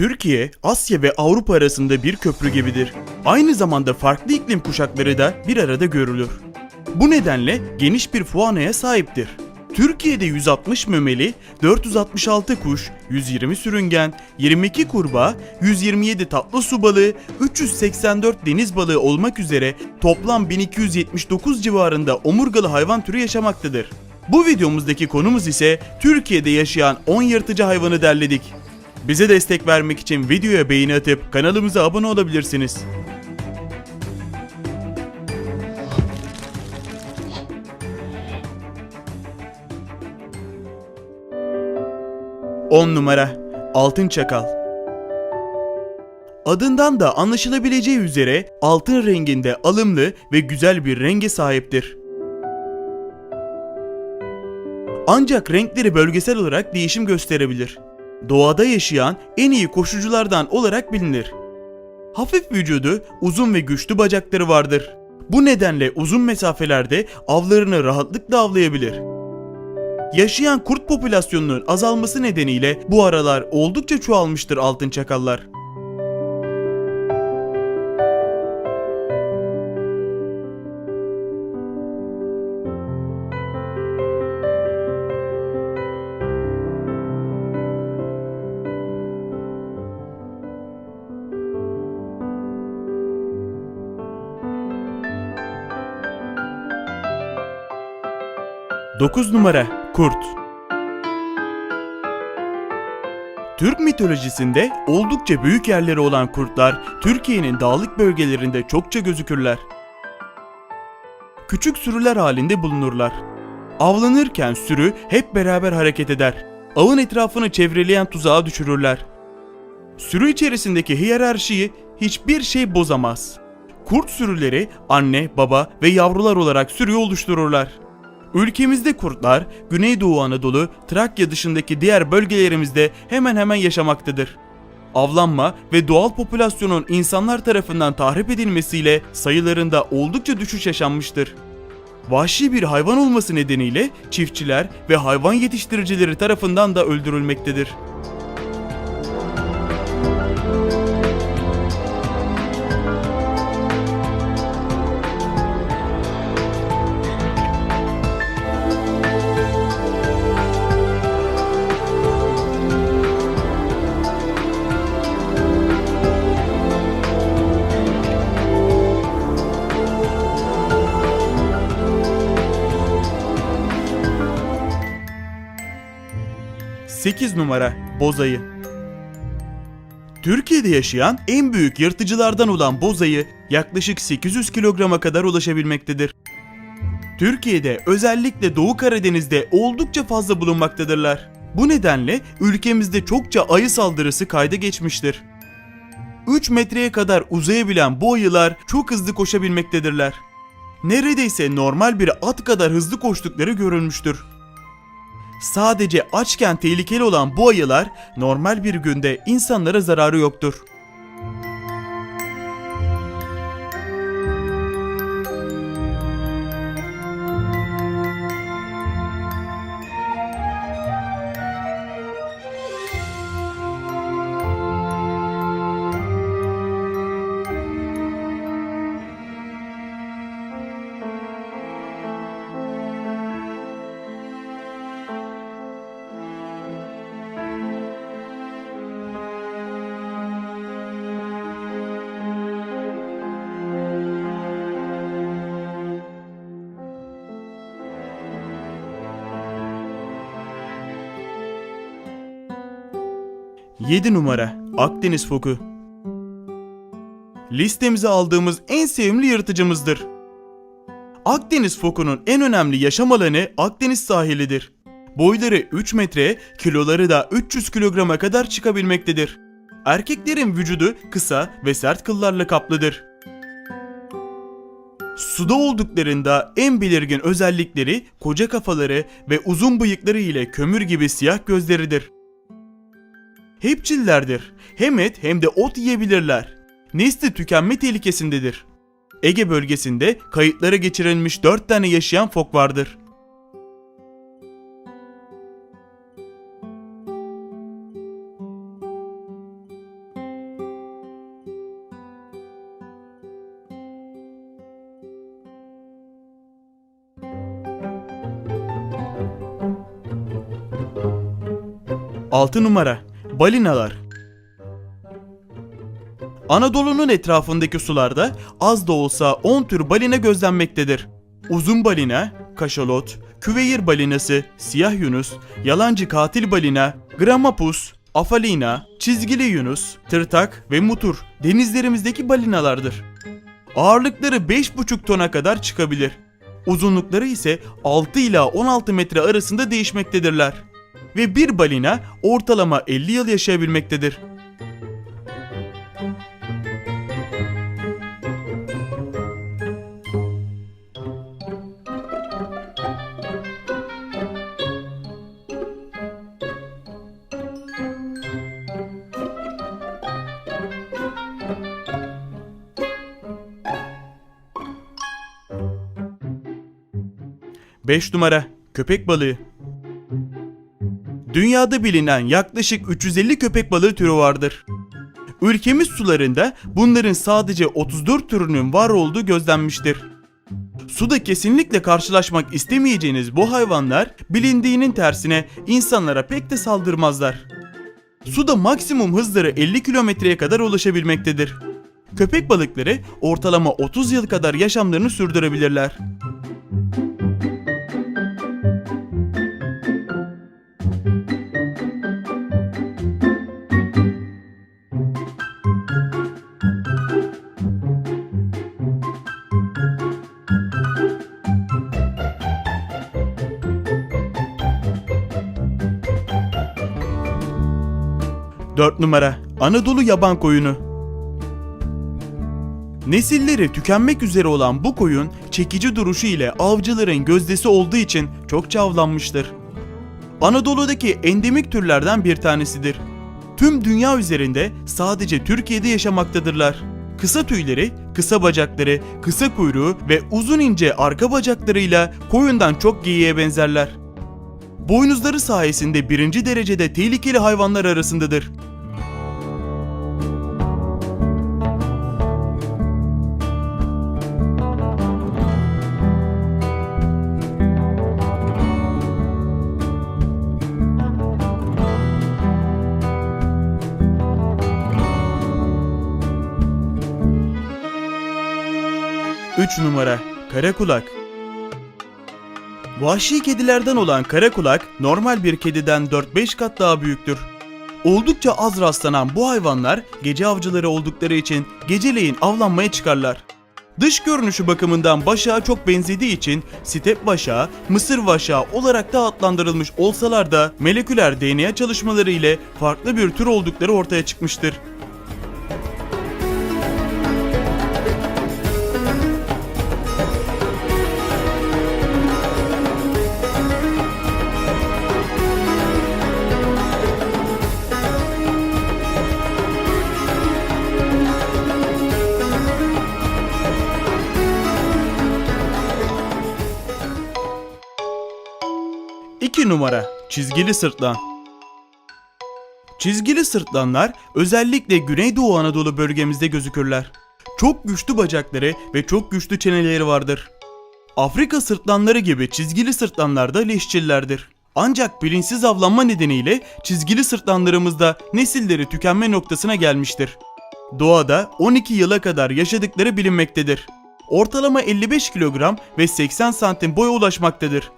Türkiye, Asya ve Avrupa arasında bir köprü gibidir. Aynı zamanda farklı iklim kuşakları da bir arada görülür. Bu nedenle geniş bir fuanaya sahiptir. Türkiye'de 160 memeli, 466 kuş, 120 sürüngen, 22 kurbağa, 127 tatlı su balığı, 384 deniz balığı olmak üzere toplam 1279 civarında omurgalı hayvan türü yaşamaktadır. Bu videomuzdaki konumuz ise Türkiye'de yaşayan 10 yırtıcı hayvanı derledik. Bize destek vermek için videoya beğeni atıp kanalımıza abone olabilirsiniz. On numara Altın Çakal Adından da anlaşılabileceği üzere altın renginde alımlı ve güzel bir renge sahiptir. Ancak renkleri bölgesel olarak değişim gösterebilir. Doğada yaşayan en iyi koşuculardan olarak bilinir. Hafif vücudu, uzun ve güçlü bacakları vardır. Bu nedenle uzun mesafelerde avlarını rahatlıkla avlayabilir. Yaşayan kurt popülasyonunun azalması nedeniyle bu aralar oldukça çoğalmıştır altın çakallar. Dokuz numara Kurt Türk mitolojisinde oldukça büyük yerleri olan kurtlar Türkiye'nin dağlık bölgelerinde çokça gözükürler. Küçük sürüler halinde bulunurlar. Avlanırken sürü hep beraber hareket eder. Avın etrafını çevreleyen tuzağa düşürürler. Sürü içerisindeki hiyerarşiyi hiçbir şey bozamaz. Kurt sürüleri anne, baba ve yavrular olarak sürüyü oluştururlar. Ülkemizde kurtlar Güneydoğu Anadolu, Trakya dışındaki diğer bölgelerimizde hemen hemen yaşamaktadır. Avlanma ve doğal popülasyonun insanlar tarafından tahrip edilmesiyle sayılarında oldukça düşüş yaşanmıştır. Vahşi bir hayvan olması nedeniyle çiftçiler ve hayvan yetiştiricileri tarafından da öldürülmektedir. Sekiz numara Bozayı Türkiye'de yaşayan en büyük yırtıcılardan olan bozayı yaklaşık 800 kilograma kadar ulaşabilmektedir. Türkiye'de özellikle Doğu Karadeniz'de oldukça fazla bulunmaktadırlar. Bu nedenle ülkemizde çokça ayı saldırısı kayda geçmiştir. 3 metreye kadar uzayabilen bu ayılar çok hızlı koşabilmektedirler. Neredeyse normal bir at kadar hızlı koştukları görülmüştür. Sadece açken tehlikeli olan bu ayılar normal bir günde insanlara zararı yoktur. Yedi numara Akdeniz foku. Listemize aldığımız en sevimli yırtıcımızdır. Akdeniz fokunun en önemli yaşam alanı Akdeniz sahilidir. Boyları 3 metre, kiloları da 300 kilograma kadar çıkabilmektedir. Erkeklerin vücudu kısa ve sert kıllarla kaplıdır. Suda olduklarında en belirgin özellikleri koca kafaları ve uzun bıyıkları ile kömür gibi siyah gözleridir hepçillerdir. Hem et hem de ot yiyebilirler. Nesli tükenme tehlikesindedir. Ege bölgesinde kayıtlara geçirilmiş 4 tane yaşayan fok vardır. Altı numara Balinalar Anadolu'nun etrafındaki sularda az da olsa 10 tür balina gözlenmektedir. Uzun balina, kaşalot, küveyir balinası, siyah yunus, yalancı katil balina, gramapus, afalina, çizgili yunus, tırtak ve mutur denizlerimizdeki balinalardır. Ağırlıkları 5,5 tona kadar çıkabilir. Uzunlukları ise 6 ila 16 metre arasında değişmektedirler. Ve bir balina ortalama 50 yıl yaşayabilmektedir. Beş numara köpek balığı. Dünyada bilinen yaklaşık 350 köpek balığı türü vardır. Ülkemiz sularında bunların sadece 34 türünün var olduğu gözlenmiştir. Suda kesinlikle karşılaşmak istemeyeceğiniz bu hayvanlar bilindiğinin tersine insanlara pek de saldırmazlar. Suda maksimum hızları 50 kilometreye kadar ulaşabilmektedir. Köpek balıkları ortalama 30 yıl kadar yaşamlarını sürdürebilirler. Dört numara Anadolu yaban koyunu. Nesilleri tükenmek üzere olan bu koyun çekici duruşu ile avcıların gözdesi olduğu için çokça avlanmıştır. Anadolu'daki endemik türlerden bir tanesidir. Tüm dünya üzerinde sadece Türkiye'de yaşamaktadırlar. Kısa tüyleri, kısa bacakları, kısa kuyruğu ve uzun ince arka bacaklarıyla koyundan çok geyiğe benzerler. Boynuzları sayesinde birinci derecede tehlikeli hayvanlar arasındadır. Üç numara Karakulak Vahşi kedilerden olan karakulak normal bir kediden 4-5 kat daha büyüktür. Oldukça az rastlanan bu hayvanlar gece avcıları oldukları için geceleyin avlanmaya çıkarlar. Dış görünüşü bakımından başağa çok benzediği için step başağı, mısır vaşağı olarak da adlandırılmış olsalar da moleküler DNA çalışmaları ile farklı bir tür oldukları ortaya çıkmıştır. İki numara çizgili sırtlan. Çizgili sırtlanlar özellikle Güneydoğu Anadolu bölgemizde gözükürler. Çok güçlü bacakları ve çok güçlü çeneleri vardır. Afrika sırtlanları gibi çizgili sırtlanlar da leşçillerdir. Ancak bilinçsiz avlanma nedeniyle çizgili sırtlanlarımızda nesilleri tükenme noktasına gelmiştir. Doğada 12 yıla kadar yaşadıkları bilinmektedir. Ortalama 55 kilogram ve 80 santim boya ulaşmaktadır.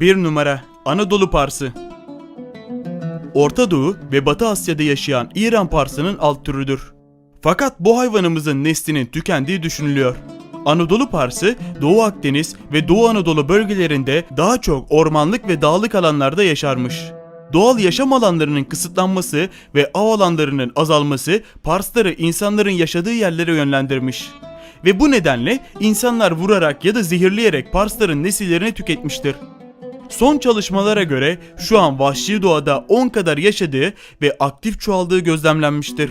Bir numara Anadolu Parsı Orta Doğu ve Batı Asya'da yaşayan İran parsının alt türüdür. Fakat bu hayvanımızın neslinin tükendiği düşünülüyor. Anadolu parsı Doğu Akdeniz ve Doğu Anadolu bölgelerinde daha çok ormanlık ve dağlık alanlarda yaşarmış. Doğal yaşam alanlarının kısıtlanması ve av alanlarının azalması Parsları insanların yaşadığı yerlere yönlendirmiş. Ve bu nedenle insanlar vurarak ya da zehirleyerek Parsların nesillerini tüketmiştir. Son çalışmalara göre şu an vahşi doğada 10 kadar yaşadığı ve aktif çoğaldığı gözlemlenmiştir.